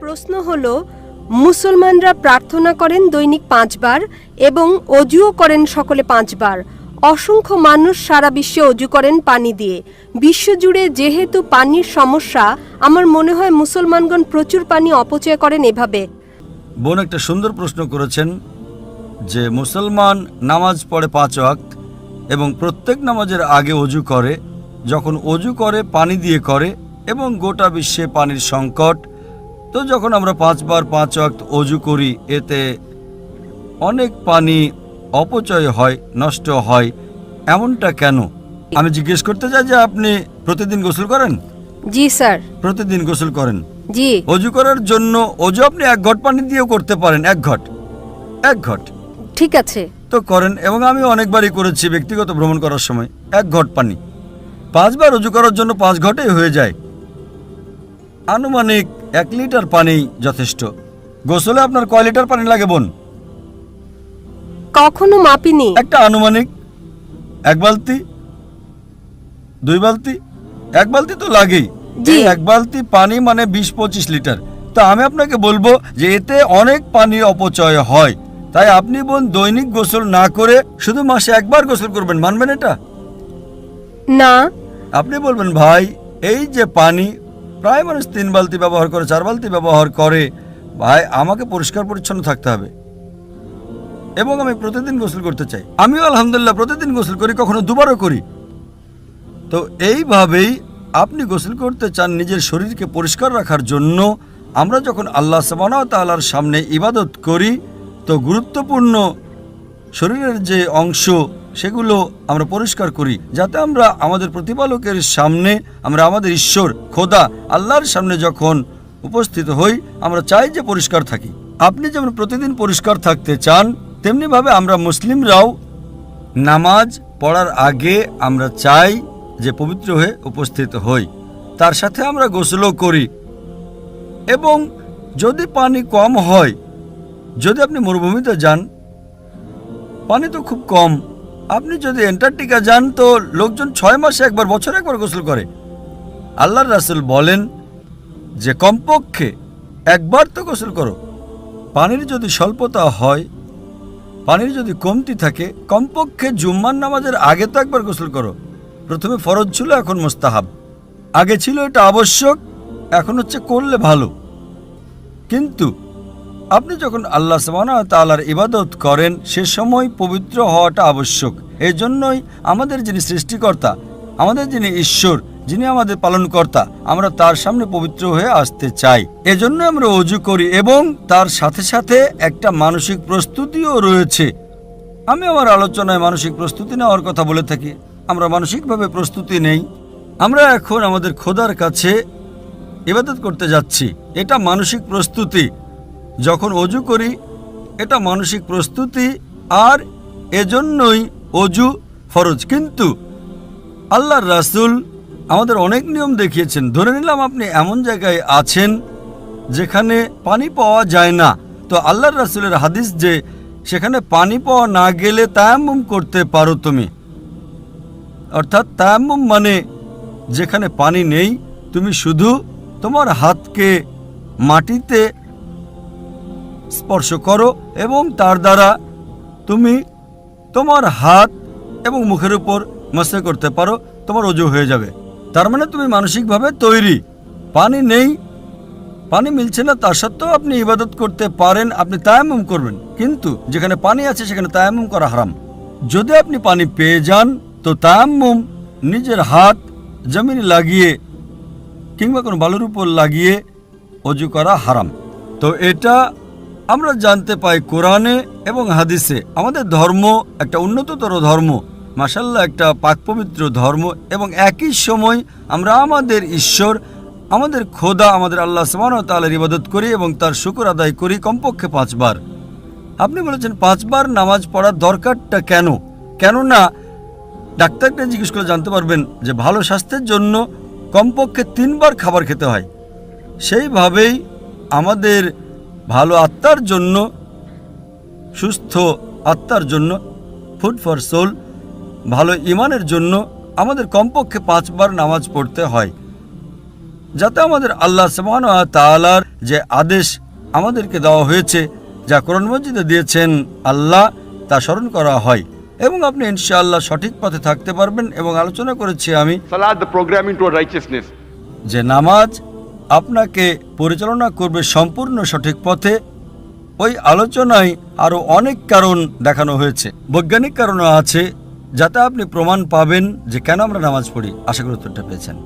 প্রশ্ন হলো, মুসলমানরা প্রার্থনা করেন দৈনিক পাঁচবার এবং অজুও করেন সকলে পাঁচবার। অসংখ্য মানুষ সারা বিশ্বে অজু করেন পানি দিয়ে। বিশ্বজুড়ে যেহেতু পানির সমস্যা, আমার মনে হয় মুসলমানগণ প্রচুর পানি অপচয় করেন এভাবে। বোন একটা সুন্দর প্রশ্ন করেছেন যে, মুসলমান নামাজ পড়ে পাঁচ ওয়াক্ত এবং প্রত্যেক নামাজের আগে অজু করে, যখন অজু করে, পানি দিয়ে করে এবং গোটা বিশ্বে পানির সংকট তো যখন আমরা পাঁচবার পাঁচ ওয়াক্ত অজু করি এতে অনেক পানি অপচয় হয় নষ্ট হয়। এমনটা কেন? আমি জিজ্ঞেস করতে চাই যে আপনি প্রতিদিন গোসল করেন? জি স্যার। প্রতিদিন গোসল করেন? জি। অজু করার জন্য অজু আপনি এক ঘট পানি দিয়েও করতে পারেন এক ঘট। এক ঘট। ঠিক আছে। তো করেন এবং আমি অনেকবারই করেছি ব্যক্তিগত ভ্রমণ করার সময় এক ঘট পানি। পাঁচবার অজু করার জন্য পাঁচ ঘটেই হয়ে যায়। আনুমানিক এক লিটার পানি যথেষ্ট। গোসলে আপনার কয় লিটার পানি লাগে বোন? কখনো মাপিনি। একটা আনুমানিক এক বালতি দুই বালতি এক বালতি তো লাগেই। জি। এক বালতি পানি মানে বিশ পঁচিশ লিটার। তা আমি আপনাকে বলব যে এতে অনেক পানি অপচয় হয়। তাই আপনি বোন দৈনিক গোসল না করে শুধু মাসে একবার গোসল করবেন। মানবেন এটা? না। আপনি বলবেন ভাই এই যে পানি প্রায় মানুষ তিন বালতি ব্যবহার করে, চার বালতি ব্যবহার করে। ভাই, আমাকে পরিষ্কার পরিচ্ছন্ন থাকতে হবে। এবং আমি প্রতিদিন গোসল করতে চাই। আমিও আলহামদুলিল্লাহ প্রতিদিন গোসল করি, কখনো দুবারও করি। তো এইভাবেই আপনি গোসল করতে চান নিজের শরীরকে পরিষ্কার রাখার জন্য, আমরা যখন আল্লাহ সাবানা তাল্লার সামনে ইবাদত করি, তো গুরুত্বপূর্ণ শরীরের যে অংশ সেগুলো আমরা পরিষ্কার করি, যাতে আমরা আমাদের প্রতিপালকের সামনে, আমরা আমাদের ঈশ্বর, খোদা, আল্লাহর সামনে যখন উপস্থিত হই, আমরা চাই যে পরিষ্কার থাকি। আপনি যেমন প্রতিদিন পরিষ্কার থাকতে চান, তেমনিভাবে আমরা মুসলিমরাও নামাজ পড়ার আগে আমরা চাই যে পবিত্র হয়ে উপস্থিত হই। তার সাথে আমরা গোসলও করি। এবং যদি পানি কম হয়, যদি আপনি মরুভূমিতে যান, পানি তো খুব কম আপনি যদি অ্যান্টার্কটিকা যান, তো লোকজন ছয় মাসে একবার বছরে একবার গোসল করে। আল্লাহর রাসুল বলেন, যে কমপক্ষে একবার তো গোসল করো। পানির যদি স্বল্পতা হয়, পানির যদি কমতি থাকে, কমপক্ষে জুম্মার নামাজের আগে তো একবার গোসল করো। প্রথমে ফরজ ছিল, এখন মোস্তাহাব। আগে ছিল এটা আবশ্যক, এখন হচ্ছে করলে ভালো। কিন্তু আপনি যখন আল্লাহ সামানা তালার ইবাদত করেন, সে সময় পবিত্র হওয়াটা আবশ্যক। এই জন্যই আমাদের যিনি সৃষ্টিকর্তা, আমাদের যিনি ঈশ্বর, যিনি আমাদের পালনকর্তা, আমরা তার সামনে পবিত্র হয়ে আসতে চাই। এজন্য আমরা অজু করি এবং তার সাথে সাথে একটা মানসিক প্রস্তুতিও রয়েছে। আমি আমার আলোচনায় মানসিক প্রস্তুতি নেওয়ার কথা বলে থাকি। আমরা মানসিকভাবে প্রস্তুতি নেই। আমরা এখন আমাদের খোদার কাছে ইবাদত করতে যাচ্ছি। এটা মানসিক প্রস্তুতি। যখন অজু করি, এটা মানসিক প্রস্তুতি আর এজন্যই অজু ফরজ। কিন্তু আল্লাহর রাসুল আমাদের অনেক নিয়ম দেখিয়েছেন। ধরে নিলাম আপনি এমন জায়গায় আছেন যেখানে পানি পাওয়া যায় না। তো আল্লাহর রাসূলের হাদিস যে, সেখানে পানি পাওয়া না গেলে তায়াম্মুম করতে পারো তুমি। অর্থাৎ তায়াম্মুম মানে যেখানে পানি নেই, তুমি শুধু তোমার হাতকে মাটিতে স্পর্শ করো এবং তার দ্বারা তুমি তোমার হাত এবং মুখের উপর মশে করতে পারো, তোমার অজু হয়ে যাবে। তার মানে তুমি মানসিকভাবে তৈরি। পানি নেই, পানি মিলছে না তা সত্ত্বেও আপনি ইবাদত করতে পারেন, আপনি তায়াম্মুম করবেন। কিন্তু যেখানে পানি আছে, সেখানে তায়ামুম করা হারাম। যদি আপনি পানি পেয়ে যান, তো তায়াম্মুম নিজের হাত জমিনে লাগিয়ে কিংবা কোনো বালুর উপর লাগিয়ে অজু করা হারাম। তো এটা আমরা জানতে পাই কোরআনে এবং হাদিসে আমাদের ধর্ম একটা উন্নততর ধর্ম মাসাল্লাহ একটা পাকপবিত্র ধর্ম এবং একই সময় আমরা আমাদের ঈশ্বর, আমাদের খোদা, আমাদের আল্লাহ সমান তালের ইবাদত করি এবং তার শুকর আদায় করি কমপক্ষে পাঁচবার। আপনি বলেছেন পাঁচবার নামাজ পড়ার দরকারটা কেন? কেননা ডাক্তারকে জিজ্ঞেস করে জানতে পারবেন যে ভালো স্বাস্থ্যের জন্য কমপক্ষে তিনবার খাবার খেতে হয়। সেইভাবেই আমাদের ভালো আত্মার জন্য সুস্থ আত্মার জন্য ফুড ফর সোল ভালো ইমানের জন্য আমাদের কমপক্ষে পাঁচবার নামাজ পড়তে হয় যাতে আমাদের আল্লাহ সুবহান তাআলার যে আদেশ আমাদেরকে দেওয়া হয়েছে যা কোরআন মসজিদে দিয়েছেন আল্লাহ তা স্মরণ করা হয় এবং আপনি ইনশাআল্লাহ সঠিক পথে থাকতে পারবেন এবং আলোচনা করেছি আমি. যে নামাজ আপনাকে পরিচালনা করবে সম্পূর্ণ সঠিক পথে। ওই আলোচনায় আরও অনেক কারণ দেখানো হয়েছে। বৈজ্ঞানিক কারণও আছে, যাতে আপনি প্রমাণ পাবেন যে কেন আমরা নামাজ পড়ি। আশা করি উত্তরটা পেয়েছেন।